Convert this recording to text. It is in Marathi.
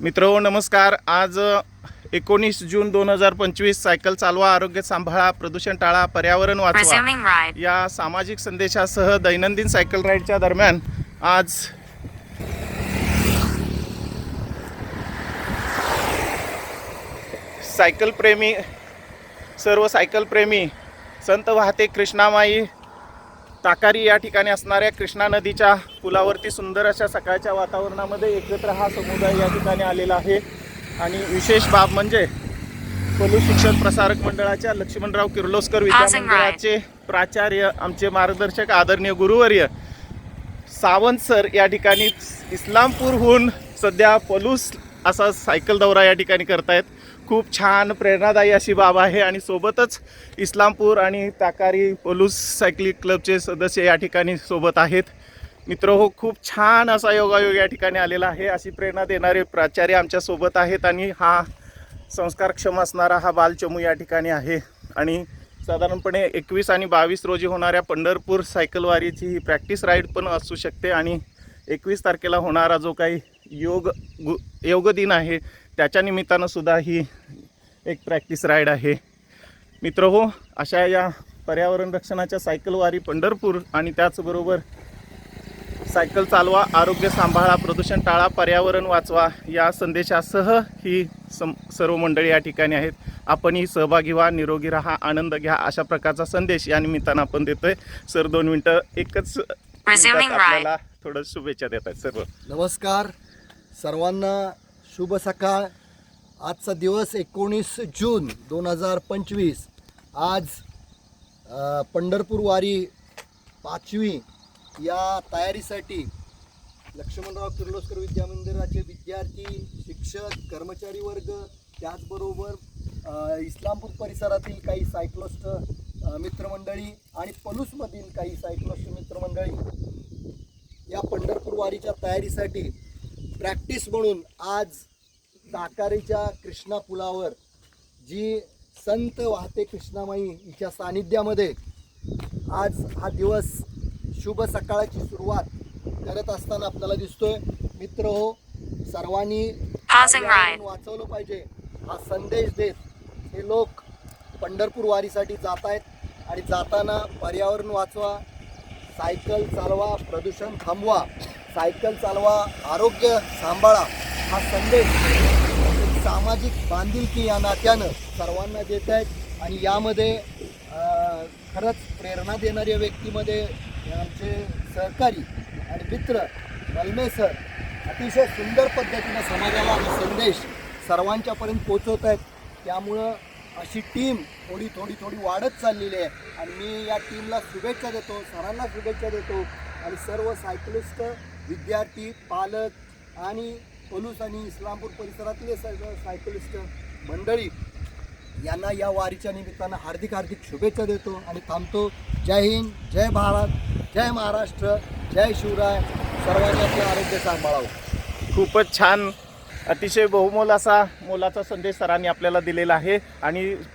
मित्र नमस्कार आज एकोणीस जून दोन हजार पंचवीस सायकल चालवा आरोग्य सांभाळा प्रदूषण टाळा पर्यावरण वाचवा. या सामाजिक संदेशासह दैनंदिन सायकल राईडच्या दरम्यान आज सायकल प्रेमी सर्व सायकल प्रेमी संत वाहते कृष्णामाई ताकारी या ठिकाणी असणाऱ्या कृष्णा नदीच्या पुलावरती सुंदर अशा सकाळच्या वातावरणामध्ये एकत्र हा समुदाय या ठिकाणी आलेला आहे आणि विशेष बाब म्हणजे पलू शिक्षण प्रसारक मंडळाच्या लक्ष्मणराव किर्लोस्कर विद्या Passing right. मंदिराचे प्राचार्य आमचे मार्गदर्शक आदरणीय गुरुवर्य सावंत सर या ठिकाणी इस्लामपूरहून सध्या पलूस असा सायकल दौरा या ठिकाणी करतायत. खूप छान प्रेरणादायी अशी बाब आहे आणि सोबतच इस्लामपूर आणि ताकारी पोलूस सायकलिंग क्लबचे सदस्य या ठिकाणी सोबत आहेत. मित्र हो खूप छान असा योगायोग या ठिकाणी आलेला आहे. अशी प्रेरणा देणारे प्राचार्य आमच्यासोबत आहेत आणि हा संस्कारक्षम असणारा हा बालचमू या ठिकाणी आहे. आणि साधारणपणे एकवीस आणि बावीस रोजी होणाऱ्या पंढरपूर सायकलवारीची ही प्रॅक्टिस राईड पण असू शकते आणि एकवीस तारखेला होणारा जो काही योग गु योग दिन आहे त्याच्या निमित्तानं सुद्धा ही एक प्रॅक्टिस राईड आहे. मित्र हो अशा या पर्यावरण रक्षणाच्या सायकल वारी पंढरपूर आणि त्याचबरोबर सायकल चालवा आरोग्य सांभाळा प्रदूषण टाळा पर्यावरण वाचवा या संदेशासह ही सम सर्व मंडळी या ठिकाणी आहेत. आपणही सहभागी व्हा निरोगी राहा आनंद घ्या अशा प्रकारचा संदेश या निमित्तानं आपण देतोय. सर दोन मिनटं एकच आपल्याला थोडं शुभेच्छा देत आहेत सर्व. नमस्कार. सर्वांना शुभ सकाळ. आजचा दिवस एकोणीस जून दोन हजार पंचवीस. आज पंढरपूर वारी पाचवी या तयारीसाठी लक्ष्मणराव किर्लोस्कर विद्या मंदिराचे विद्यार्थी शिक्षक कर्मचारी वर्ग त्याचबरोबर इस्लामपूर परिसरातील काही सायक्लोस्ट मित्रमंडळी आणि पलूसमधील काही सायक्लोस्ट मित्रमंडळी या पंढरपूर वारीच्या तयारीसाठी प्रॅक्टिस म्हणून आज ताकारीच्या कृष्णा पुलावर जी संत वाहते कृष्णामाई हिच्या सानिध्यामध्ये आज हा दिवस शुभ सकाळची सुरुवात करत असताना आपल्याला दिसतोय. मित्र हो सर्वांनी. वाचवलं पाहिजे. हा संदेश देत हे लोक पंढरपूर वारीसाठी जात आहेत. आणि जाताना पर्यावरण वाचवा सायकल चालवा प्रदूषण थांबवा सायकल चालवा आरोग्य सांभाळा हा संदेश सामाजिक बांधिलकी या नात्यानं सर्वांना देत आहेत. आणि यामध्ये खरंच प्रेरणा देणाऱ्या व्यक्तीमध्ये आमचे सहकारी आणि मित्र मलमे सर अतिशय सुंदर पद्धतीनं समाजाला हा संदेश सर्वांच्यापर्यंत पोचवत आहेत. त्यामुळं अशी टीम थोडी थोडी थोडी वाढत चाललेली आहे. आणि मी या टीमला शुभेच्छा देतो सरांना शुभेच्छा देतो. आणि सर्व सायकलिस्ट विद्यार्थी पालक आणि पलूस आणि इस्लामपूर परिसरातले सर्व सायकलिस्ट मंडळी यांना या वारीच्या निमित्तानं हार्दिक हार्दिक शुभेच्छा देतो आणि थांबतो. जय हिंद जय भारत जय महाराष्ट्र जय शिवराय. सर्वांच्या आरोग्य सांभाळावं. खूपच छान अतिशय बहुमोल असा मोलाचा संदेश सरांनी आपल्याला दिलेला आहे. आणि